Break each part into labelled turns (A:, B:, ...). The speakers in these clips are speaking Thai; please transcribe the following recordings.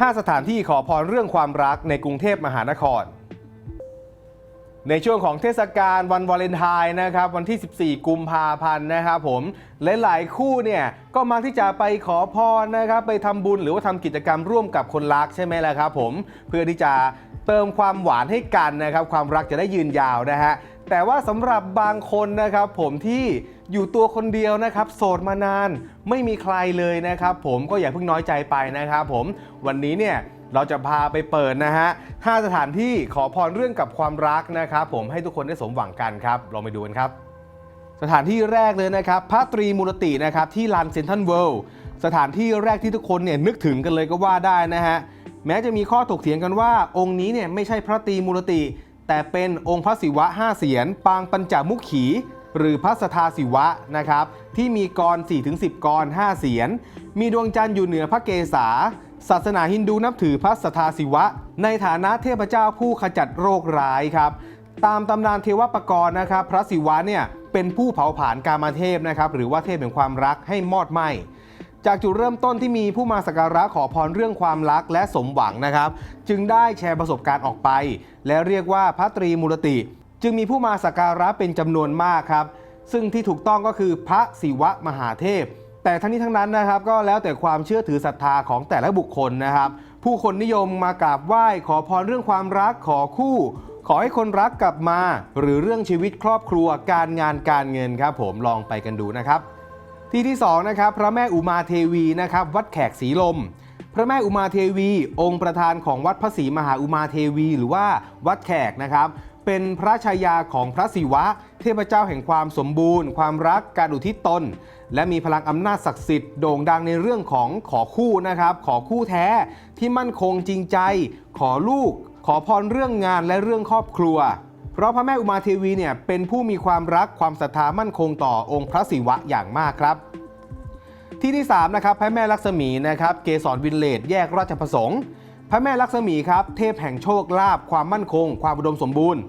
A: 5 สถานที่ขอพรเรื่องความรักในกรุงเทพมหานคร ในช่วงของเทศกาลวันวาเลนไทน์นะครับวันที่ 14 กุมภาพันธ์นะครับผมหลายๆ คู่เนี่ยก็มักที่จะไปขอพรนะครับไปทำบุญหรือว่าทำกิจกรรมร่วมกับคนรักใช่ไหมล่ะครับผมเพื่อที่จะเติมความหวานให้กันนะครับความรักจะได้ยืนยาวนะฮะแต่ว่าสำหรับบางคนนะครับผมที่ อยู่ตัวคนเดียวนะครับ โสดมานานไม่มีใครเลยนะครับ ผมก็อย่าเพิ่งน้อยใจไปนะครับ ผมวันนี้เนี่ยเราจะพาไปเปิดนะฮะ5สถานที่ขอพรเรื่องกับความรักนะครับ ผมให้ทุกคนได้สมหวังกันครับลองไปดูกันครับ สถานที่แรกเลยนะครับพระตรีมูลตินะครับที่ลานเซนทันเวิลด์สถานที่แรกที่ทุกคนเนี่ยนึกถึงกันเลยก็ว่าได้นะฮะแม้จะมีข้อถกเถียงกันว่า องค์นี้เนี่ยไม่ใช่พระตรีมูลติ แต่เป็นองค์พระศิวะห้าเสียนปางปัญจมุขขี หรือพระสทาศิวะนะครับ ที่มีกร 4-10 กร 5 เสียน มีดวงจันทร์อยู่เหนือพระเกศาศาสนาฮินดูนับถือพระสทาศิวะ ในฐานะเทพเจ้าผู้ขจัดโรคร้ายครับ ตามตำนานเทวปกรณ์นะครับ พระศิวะเนี่ยเป็นผู้เผาผลาญกามาเทพนะครับ หรือว่าเทพแห่งความรักให้มอดไหมจากจุดเริ่มต้นที่มีผู้มาสักการะขอพรเรื่องความรักและสมหวังนะครับ จึงได้แชร์ประสบการณ์ออกไป และเรียกว่าพระตรีมูลติ จึงมีผู้มาสักการะเป็นจำนวนมากครับ ซึ่งที่ถูกต้องก็คือพระศิวะมหาเทพ แต่ทั้งนี้ทั้งนั้นนะครับก็แล้วแต่ความเชื่อถือศรัทธาของแต่ละบุคคลนะครับ ผู้คนนิยมมากราบไหว้ขอพรเรื่องความรักขอคู่ ขอให้คนรักกลับมา หรือเรื่องชีวิตครอบครัวการงานการเงินครับ ผมลองไปกันดูนะครับ ที่ที่2นะครับพระแม่อุมาเทวีนะครับวัดแขกศรีลมพระแม่อุมาเทวี องค์ประธานของวัดพระศรีมหาอุมาเทวี หรือว่าวัดแขกนะครับ เป็นพระชายาของพระศิวะ เทพเจ้าแห่งความสมบูรณ์ ความรักการอุทิศตน และมีพลังอำนาจศักดิ์สิทธิ์โด่งดังในเรื่องของขอคู่นะครับ ขอคู่แท้ที่มั่นคงจริงใจ ขอลูก ขอพรเรื่องงานและเรื่องครอบครัว เพราะพระแม่อุมาเทวีเนี่ยเป็นผู้มีความรักความศรัทธามั่นคงต่อองค์พระศิวะอย่างมากครับที่ที่3นะครับพระแม่ลักษมีนะครับเกสรวินเลดแยกราชประสงค์ พระแม่ลักษมีครับ เทพแห่งโชคลาภความมั่นคง ความอุดมสมบูรณ์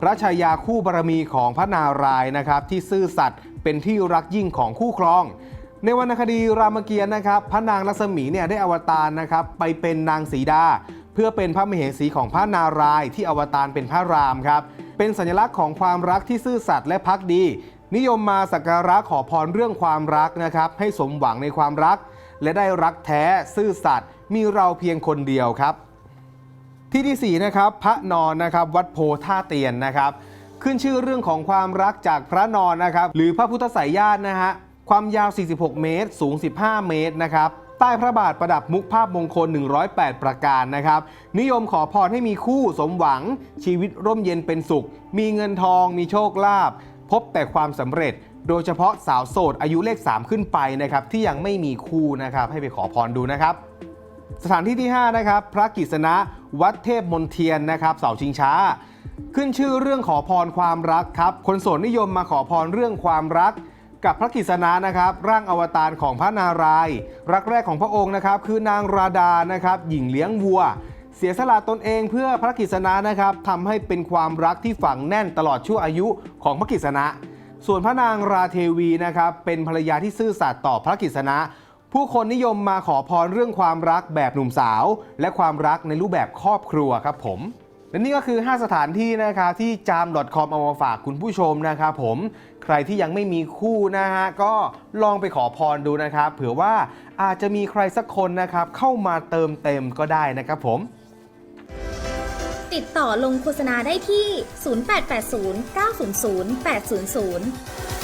A: พระชายาคู่บารมีของพระนารายณ์นะครับ ที่ซื่อสัตย์เป็นที่รักยิ่งของคู่ครอง ในวรรณคดีรามเกียรติ์นะครับ พระนางลักษมีเนี่ยได้อวตารนะครับไปเป็นนางสีดา เพื่อเป็นพระมเหสีของพระนารายณ์ที่อวตารเป็นพระรามครับเป็นสัญลักษณ์ของความรักที่ซื่อสัตย์และพักดี นิยมมาสักการะขอพรเรื่องความรักนะครับให้สมหวังในความรัก และได้รักแท้ซื่อสัตย์มีเราเพียงคนเดียวครับ ที่ที่4นะครับพระนอนนะครับวัดโพท่าเตียนนะครับ ขึ้นชื่อเรื่องของความรักจากพระนอนนะครับ หรือพระพุทธสายญาตินะฮะความยาว 46 เมตร สูง 15 เมตรนะครับใต้พระบาทประดับมุกภาพมงคล 108 ประการนะครับ นิยมขอพรให้มีคู่สมหวัง ชีวิตร่มเย็นเป็นสุข มีเงินทอง มีโชคลาภพบแต่ความสำเร็จ โดยเฉพาะสาวโสดอายุเลข 3 ขึ้นไปนะครับ ที่ยังไม่มีคู่นะครับ ให้ไปขอพรดูนะครับ สถานที่ที่ 5 นะครับ พระกิษณะวัดเทพมนเทียนนะครับเสาชิงช้า ขึ้นชื่อเรื่องขอพรความรักครับ คนโสดนิยมมาขอพรเรื่องความรัก กับพระกิษณะนะครับ ร่างอวตารของพระนารายณ์รักแรกของพระองค์นะครับ คือนางราดานะครับ หญิงเลี้ยงวัว เสียสละตนเองเพื่อพระกิษณะนะครับทำให้เป็นความรักที่ฝังแน่นตลอดชั่วอายุของพระกิษณะส่วนพระนางราเทวีนะครับเป็นภรรยาที่ซื่อสัตย์ต่อพระกิษณะ ผู้คนนิยมมาขอพรเรื่องความรักแบบหนุ่มสาว และความรักในรูปแบบครอบครัวครับผมและนี่ก็คือ 5 สถานที่นะครับที่จาม .com เอามาฝากคุณผู้ชมนะครับผมใครที่ยังไม่มีคู่นะฮะก็ลองไปขอพรดูนะครับ เผื่อว่าอาจจะมีใครสักคนนะครับเข้ามาเติมเต็มก็ได้นะครับผม
B: ติดต่อลงโฆษณาได้ที่ 0880 900 800